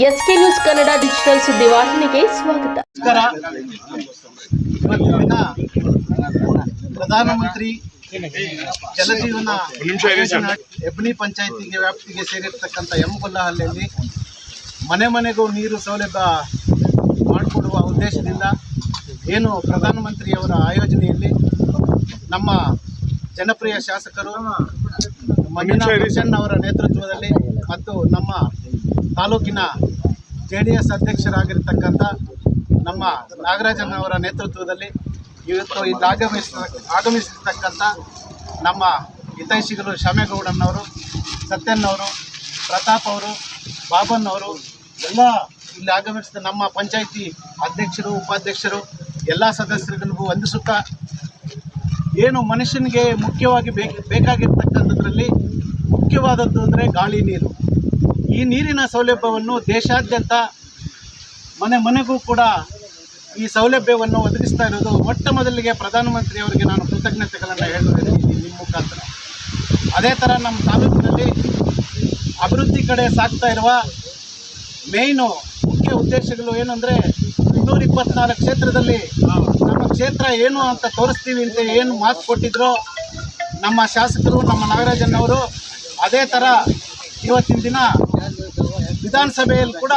S K news Kannada digital ಸುದ್ದಿವಾಹಿನಿಗೆ ಸ್ವಾಗತ. ನಮಸ್ಕಾರ. ಇವತ್ತಿನ ದಿನ ಪ್ರಧಾನಮಂತ್ರಿ ಜಲಜೀವನ ಎಬ್ಬನಿ ಹೆಬ್ನಿ ಪಂಚಾಯತಿಗೆ ವ್ಯಾಪ್ತಿಗೆ ಸೇರಿರ್ತಕ್ಕಂಥ ಯಮಗುಲ್ಲಹಳ್ಳಿಯಲ್ಲಿ ಮನೆ ಮನೆಗೂ ನೀರು ಸೌಲಭ್ಯ ಮಾಡಿಕೊಡುವ ಉದ್ದೇಶದಿಂದ ಏನು ಪ್ರಧಾನಮಂತ್ರಿಯವರ ಆಯೋಜನೆಯಲ್ಲಿ ನಮ್ಮ ಜನಪ್ರಿಯ ಶಾಸಕರು ಮಂಜುನಾಥ್ ಅವರ ನೇತೃತ್ವದಲ್ಲಿ ಮತ್ತು ನಮ್ಮ ತಾಲೂಕಿನ ಜೆ ಡಿ ಎಸ್ ಅಧ್ಯಕ್ಷರಾಗಿರ್ತಕ್ಕಂಥ ನಮ್ಮ ನಾಗರಾಜನವರ ನೇತೃತ್ವದಲ್ಲಿ ಇವತ್ತು ಇಲ್ಲಿ ಆಗಮಿಸ ಆಗಮಿಸಿರ್ತಕ್ಕಂಥ ನಮ್ಮ ಹಿತೈಷಿಗಳು ಶಾಮೇಗೌಡನವರು ಸತ್ಯನ್ನವರು ಪ್ರತಾಪ್ ಅವರು ಬಾಬನ್ನವರು ಎಲ್ಲ ಇಲ್ಲಿ ಆಗಮಿಸಿದ ನಮ್ಮ ಪಂಚಾಯಿತಿ ಅಧ್ಯಕ್ಷರು, ಉಪಾಧ್ಯಕ್ಷರು, ಎಲ್ಲ ಸದಸ್ಯರಿಗೂ ವಂದಿಸುತ್ತಾ ಏನು ಮನುಷ್ಯನಿಗೆ ಮುಖ್ಯವಾಗಿ ಬೇಕು, ಬೇಕಾಗಿರ್ತಕ್ಕಂಥದ್ರಲ್ಲಿ ಮುಖ್ಯವಾದದ್ದು ಅಂದರೆ ಗಾಳಿ ನೀರು. ಈ ನೀರಿನ ಸೌಲಭ್ಯವನ್ನು ದೇಶಾದ್ಯಂತ ಮನೆ ಮನೆಗೂ ಕೂಡ ಈ ಸೌಲಭ್ಯವನ್ನು ಒದಗಿಸ್ತಾ ಇರೋದು ಮೊಟ್ಟ ಮೊದಲಿಗೆ ಪ್ರಧಾನಮಂತ್ರಿಯವರಿಗೆ ನಾನು ಕೃತಜ್ಞತೆಗಳನ್ನು ಹೇಳ್ತಿದ್ದೀನಿ ನಿಮ್ಮ ಮುಖಾಂತರ. ಅದೇ ಥರ ನಮ್ಮ ತಾಲೂಕಿನಲ್ಲಿ ಅಭಿವೃದ್ಧಿ ಕಡೆ ಸಾಗ್ತಾ ಇರುವ ಮೇಯ್ನು ಮುಖ್ಯ ಉದ್ದೇಶಗಳು ಏನಂದರೆ ಇನ್ನೂರ ಇಪ್ಪತ್ನಾಲ್ಕು ಕ್ಷೇತ್ರದಲ್ಲಿ ನಮ್ಮ ಕ್ಷೇತ್ರ ಏನು ಅಂತ ತೋರಿಸ್ತೀವಿ ಅಂತ ಏನು ಮಾತು ಕೊಟ್ಟಿದ್ರು ನಮ್ಮ ಶಾಸಕರು, ನಮ್ಮ ನಾಗರಾಜನ್ನವರು ಅದೇ ಥರ ಇವತ್ತಿನ ದಿನ ವಿಧಾನಸಭೆಯಲ್ಲಿ ಕೂಡ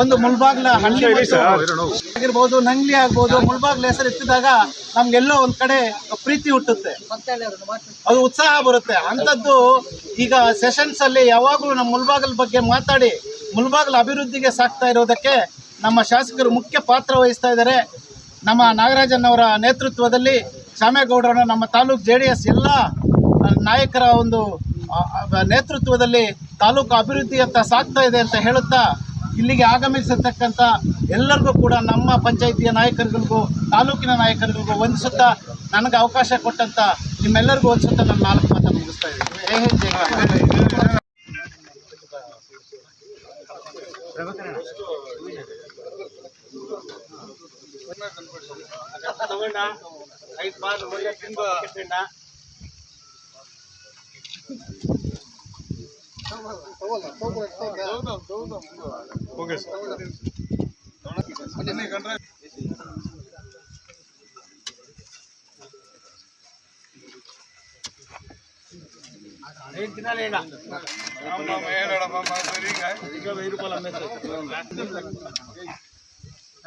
ಒಂದು ಮುಳ್ಬಾಗ್ಲ ಹಳ್ಳಿ ಆಗಿರ್ಬೋದು ನಂಗ್ಲಿ ಆಗ್ಬೋದು ಮುಳ್ಬಾಗ್ಲ ಹೆಸರು ಎತ್ತಿದಾಗ ನಮ್ಗೆಲ್ಲೋ ಒಂದ್ ಕಡೆ ಪ್ರೀತಿ ಹುಟ್ಟುತ್ತೆ. ಅದು ಉತ್ಸಾಹ ಬರುತ್ತೆ. ಅಂತದ್ದು ಈಗ ಸೆಷನ್ಸ್ ಅಲ್ಲಿ ಯಾವಾಗಲೂ ನಮ್ಮ ಮುಳ್ಬಾಗಲ್ ಬಗ್ಗೆ ಮಾತಾಡಿ ಮುಳ್ಬಾಗ್ಲ ಅಭಿವೃದ್ಧಿಗೆ ಸಾಕ್ತಾ ಇರೋದಕ್ಕೆ ನಮ್ಮ ಶಾಸಕರು ಮುಖ್ಯ ಪಾತ್ರ ವಹಿಸ್ತಾ ಇದ್ದಾರೆ. ನಮ್ಮ ನಾಗರಾಜನ್ ಅವರ ನೇತೃತ್ವದಲ್ಲಿ ಶಾಮೇಗೌಡರನ್ನು ನಮ್ಮ ತಾಲೂಕು ಜೆ ಡಿ ಎಸ್ ಎಲ್ಲ ನಾಯಕರ ಒಂದು ನೇತೃತ್ವದಲ್ಲಿ ತಾಲೂಕು ಅಭಿವೃದ್ಧಿಯತ್ತ ಸಾಗ್ತಾ ಇದೆ ಅಂತ ಹೇಳುತ್ತಾ ಇಲ್ಲಿಗೆ ಆಗಮಿಸಿರ್ತಕ್ಕಂಥ ಎಲ್ಲರಿಗೂ ಕೂಡ ನಮ್ಮ ಪಂಚಾಯಿತಿಯ ನಾಯಕರುಗಳಿಗೂ, ತಾಲೂಕಿನ ನಾಯಕರುಗಳಿಗೂ ವಂದಿಸುತ್ತಾ ನನಗೆ ಅವಕಾಶ ಕೊಟ್ಟಂತ ನಿಮ್ಮೆಲ್ಲರಿಗೂ ವಂದಿಸುತ್ತಾ ನನ್ನ ನಾಲ್ಕು ಮಾತನ್ನು ಮುಗಿಸ್ತಾ ಇದ್ದೀನಿ. ಐದು ¿Qué es eso? ¿Qué es eso? ¿Qué es eso? ¿Qué es eso? ¿Qué es eso? ¿Qué es eso? ¿Qué es eso?